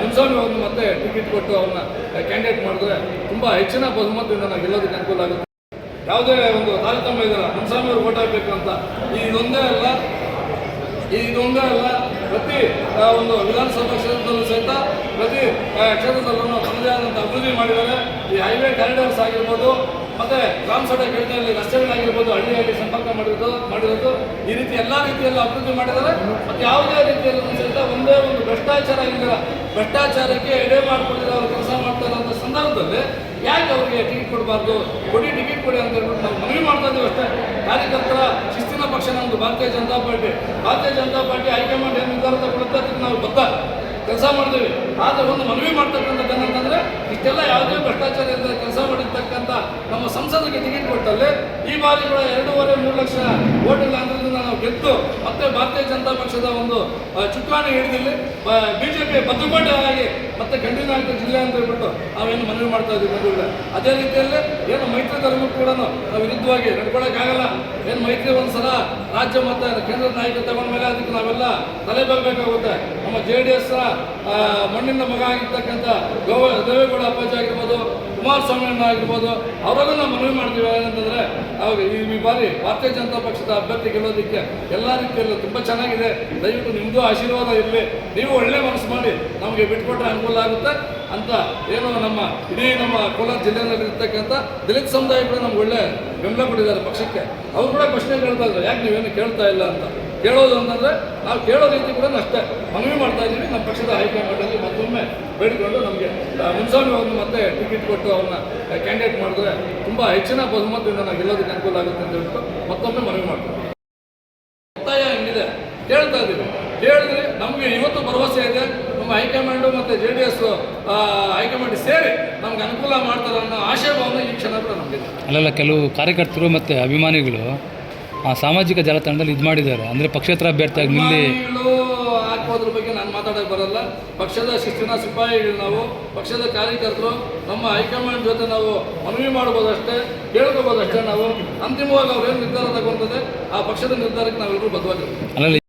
ಮುನ್ಸ್ವಾಮಿ ಅವ್ರನ್ನ ಮತ್ತೆ ಟಿಕೆಟ್ ಕೊಟ್ಟು ಅವ್ರನ್ನ ಕ್ಯಾಂಡಿಡೇಟ್ ಮಾಡಿದ್ರೆ ತುಂಬ ಹೆಚ್ಚಿನ ಬಹುಮತದಿಂದ ನಾವು ಗೆಲ್ಲೋದಕ್ಕೆ ಅನುಕೂಲ ಆಗುತ್ತೆ. ಯಾವುದೇ ಒಂದು ತಾರತಮ್ಯ ಇದಲ್ಲ ಮುನ್ಸ್ವಾಮಿ ಅವರು ಓಟ್ ಹಾಕಬೇಕು ಅಂತ. ಇದೊಂದೇ ಅಲ್ಲ ಇದೊಂದೇ ಅಲ್ಲ, ಪ್ರತಿ ಒಂದು ವಿಧಾನಸಭಾ ಕ್ಷೇತ್ರದಲ್ಲೂ ಸಹಿತ ಪ್ರತಿ ಕ್ಷೇತ್ರದಲ್ಲೂ ತಮ್ಮದೇ ಆದಂಥ ಅಭಿವೃದ್ಧಿ ಮಾಡಿದ್ದಾರೆ. ಈ ಹೈವೇ ಕಾರಿಡಾರ್ಸ್ ಆಗಿರ್ಬೋದು, ಮತ್ತೆ ಗ್ರಾಮ ಸಡಕ್ ಯೋಜನೆಯಲ್ಲಿ ರಸ್ತೆಗಳಾಗಿರ್ಬೋದು ಹಳ್ಳಿಯಾಗಿ ಸಂಪರ್ಕ ಮಾಡಿರೋದು ಮಾಡಿರೋದು ಈ ರೀತಿ ಎಲ್ಲ ರೀತಿಯಲ್ಲೂ ಅಭಿವೃದ್ಧಿ ಮಾಡಿದ್ದಾರೆ. ಮತ್ತೆ ಯಾವುದೇ ರೀತಿಯಲ್ಲೂ ಒಂದೇ ಒಂದು ಭ್ರಷ್ಟಾಚಾರ ಆಗಿಲ್ಲ ಭ್ರಷ್ಟಾಚಾರಕ್ಕೆ ಎಡೆ ಮಾಡಿಕೊಂಡಿರೋ ಅವರು ಕೆಲಸ ಅಂತ ಸಂದರ್ಭದಲ್ಲಿ ಯಾಕೆ ಅವರಿಗೆ ಟಿಕೆಟ್ ಕೊಡಬಾರ್ದು? ಕೊಡಿ ಟಿಕೆಟ್ ಕೊಡಿ ಅಂತ ಹೇಳ್ಬಿಟ್ಟು ನಾವು ಮನವಿ ಮಾಡ್ತಾ ಇದ್ದೀವಿ ಅಷ್ಟೇ. ಕಾರ್ಯಕರ್ತರ ಶಿಸ್ತಿನ ಪಕ್ಷ ನಮ್ಮದು ಭಾರತೀಯ ಜನತಾ ಪಾರ್ಟಿ. ಭಾರತೀಯ ಜನತಾ ಪಾರ್ಟಿ ಹೈಕಮಾಂಡ್ ಏನು ನಿರ್ಧಾರ ತಗೊಳುತ್ತೆ ನಾವು ಬದ್ಧ. ಕೆಲಸ ಮಾಡ್ತೀವಿ ಆದರೆ ಒಂದು ಮನವಿ ಮಾಡ್ತಕ್ಕಂಥದ್ದು ಏನಂತಂದ್ರೆ ಇಷ್ಟೆಲ್ಲ ಯಾವುದೇ ಭ್ರಷ್ಟಾಚಾರ ಇಲ್ಲದೆ ಕೆಲಸ ಮಾಡಿರ್ತಕ್ಕಂಥ ನಮ್ಮ ಸಂಸದರಿಗೆ ಟಿಕೆಟ್ ಕೊಟ್ಟಲ್ಲಿ ಈ ಬಾರಿ ಕೂಡ ಎರಡೂವರೆ, ಮೂರು ಲಕ್ಷ ಓಟ್ ಇಲ್ಲ ಅಂತಂದ್ರೆ ನಾವು ಭಾರತೀಯ ಜನತಾ ಪಕ್ಷದ ಒಂದು ಚುಕ್ಕಾಣಿ ಹಿಡಿದಿಲ್ಲಿ ಬಿಜೆಪಿ ಬದ್ಧಕೋಟೆ ಆಗಿ ಮತ್ತೆ ಗಂಡಿನಾಯಕ ಜಿಲ್ಲೆ ಅಂತ ಹೇಳ್ಬಿಟ್ಟು ನಾವೇನು ಮನವಿ ಮಾಡ್ತಾ ಇದ್ದೀವಿ ಬಂಧುಗಳೇ ಅದೇ ರೀತಿಯಲ್ಲಿ ಏನು ಮೈತ್ರಿ ಧರ್ಮ ಕೂಡ ನಾವು ವಿರುದ್ಧವಾಗಿ ನಡ್ಕೊಳ್ಳೋಕ್ಕಾಗಲ್ಲ ಏನು ಮೈತ್ರಿ ಒಂದು ಸಲ ರಾಜ್ಯ ಮತ್ತು ಕೇಂದ್ರ ನಾಯಕ ತಗೊಂಡ ಮೇಲೆ ಅದಕ್ಕೆ ನಾವೆಲ್ಲ ತಲೆ ಬರಬೇಕಾಗುತ್ತೆ ನಮ್ಮ ಜೆ ಡಿ ಎಸ್ನ ಮಣ್ಣಿನ ಮಗ ಆಗಿರ್ತಕ್ಕಂಥ ಗೌ, ದೇವೇಗೌಡ ಅಪ್ಪಾಜಿ ಆಗಿರ್ಬೋದು ಕುಮಾರಸ್ವಾಮಿ ಅಣ್ಣ ಆಗಿರ್ಬೋದು, ಅವರನ್ನು ನಾವು ಮನವಿ ಮಾಡ್ತೀವಿ ಏನಂತಂದ್ರೆ ಈ ಬಾರಿ ಭಾರತೀಯ ಜನತಾ ಪಕ್ಷದ ಅಭ್ಯರ್ಥಿ ಗೆಲ್ಲೋದಕ್ಕೆ ಎಲ್ಲ ರೀತಿಯಲ್ಲೂ ತುಂಬ ಚೆನ್ನಾಗಿದೆ. ದಯವಿಟ್ಟು ನಿಮ್ಮದು ಆಶೀರ್ವಾದ ಇರಲಿ. ನೀವು ಒಳ್ಳೆ ಮನಸ್ಸು ಮಾಡಿ ನಮಗೆ ಬಿಟ್ಕೊಟ್ರೆ ಅನುಕೂಲ ಆಗುತ್ತೆ ಅಂತ ಏನು ನಮ್ಮ ಇಡೀ ನಮ್ಮ ಕೋಲಾರ ಜಿಲ್ಲೆಯಲ್ಲಿ ಇರ್ತಕ್ಕಂಥ ದಲಿತ ಸಮುದಾಯ ಕೂಡ ನಮ್ಗೆ ಒಳ್ಳೆ ಬೆಂಬಲ ಕೊಟ್ಟಿದ್ದಾರೆ ಪಕ್ಷಕ್ಕೆ. ಅವ್ರು ಕೂಡ ಪ್ರಶ್ನೆ ಕೇಳ್ತಾ ಇದ್ರು, ಯಾಕೆ ನೀವೇನು ಕೇಳ್ತಾ ಇಲ್ಲ ಅಂತ. ಕೇಳೋದು ಅಂತಂದ್ರೆ, ನಾವು ಕೇಳೋ ರೀತಿ ಕೂಡ ಅಷ್ಟೇ. ಮನವಿ ಮಾಡ್ತಾ ಇದ್ದೀವಿ, ನಮ್ಮ ಪಕ್ಷದ ಹೈಕಮಾಂಡಲ್ಲಿ ಮತ್ತೊಮ್ಮೆ ಬೇಡಿಕೊಂಡು ನಮಗೆ ಮುನ್ಸ್ವಾಮಿ ಅವ್ರನ್ನ ಮತ್ತೆ ಟಿಕೆಟ್ ಕೊಟ್ಟು ಅವ್ರನ್ನ ಕ್ಯಾಂಡಿಡೇಟ್ ಮಾಡಿದ್ರೆ ತುಂಬ ಹೆಚ್ಚಿನ ಬಹುಮತದಿಂದ ನಾವು ಗೆಲ್ಲೋದಕ್ಕೆ ಅನುಕೂಲ ಆಗುತ್ತೆ ಅಂತ ಹೇಳ್ಬಿಟ್ಟು ಮತ್ತೊಮ್ಮೆ ಮನವಿ ಮಾಡ್ತೀವಿ ಒತ್ತಾಯ ಹೆಂಗಿದೆ ಕೇಳ್ತಾ ಇದ್ದೀವಿ. ಕೇಳಿದ್ರೆ ನಮಗೆ ಇವತ್ತು ಭರವಸೆ ಇದೆ. ನಮ್ಮ ಹೈಕಮಾಂಡು ಮತ್ತು ಜೆ ಡಿ ಎಸ್ ಹೈಕಮಾಂಡ್ ಸೇರಿ ನಮ್ಗೆ ಅನುಕೂಲ ಮಾಡ್ತಾರೆ ಅನ್ನೋ ಆಶೆ ಭಾವನೆ ಈ ಕ್ಷಣ ಕೂಡ ನಮಗಿದೆ. ಅಲ್ಲೆಲ್ಲ ಕೆಲವು ಕಾರ್ಯಕರ್ತರು ಮತ್ತು ಅಭಿಮಾನಿಗಳು ಆ ಸಾಮಾಜಿಕ ಜಾಲತಾಣದಲ್ಲಿ ಇದು ಮಾಡಿದ್ದಾರೆ. ಅಂದರೆ ಪಕ್ಷೇತರ ಅಭ್ಯರ್ಥಿಯಾಗಿ ನಿಲ್ಲಿ ಹಾಕೋದ್ರ ಬಗ್ಗೆ ನಾನು ಮಾತಾಡಕ್ಕೆ ಬರಲ್ಲ. ಪಕ್ಷದ ಶಿಸ್ತಿನ ಸಿಪಾಯಿಗಳು ನಾವು. ಪಕ್ಷದ ಕಾರ್ಯಕರ್ತರು ನಮ್ಮ ಹೈಕಮಾಂಡ್ ಜೊತೆ ನಾವು ಮನವಿ ಮಾಡ್ಬೋದಷ್ಟೇ, ಕೇಳ್ಕೋಬೋದಷ್ಟೇ ನಾವು. ಅಂತಿಮವಾಗಿ ಅವ್ರು ಏನು ನಿರ್ಧಾರ ತಗೊಂತದೆ ಆ ಪಕ್ಷದ ನಿರ್ಧಾರಕ್ಕೆ ನಾವೆಲ್ಲರೂ ಬದ್ಧವಾಗಿರ್ತೀವಿ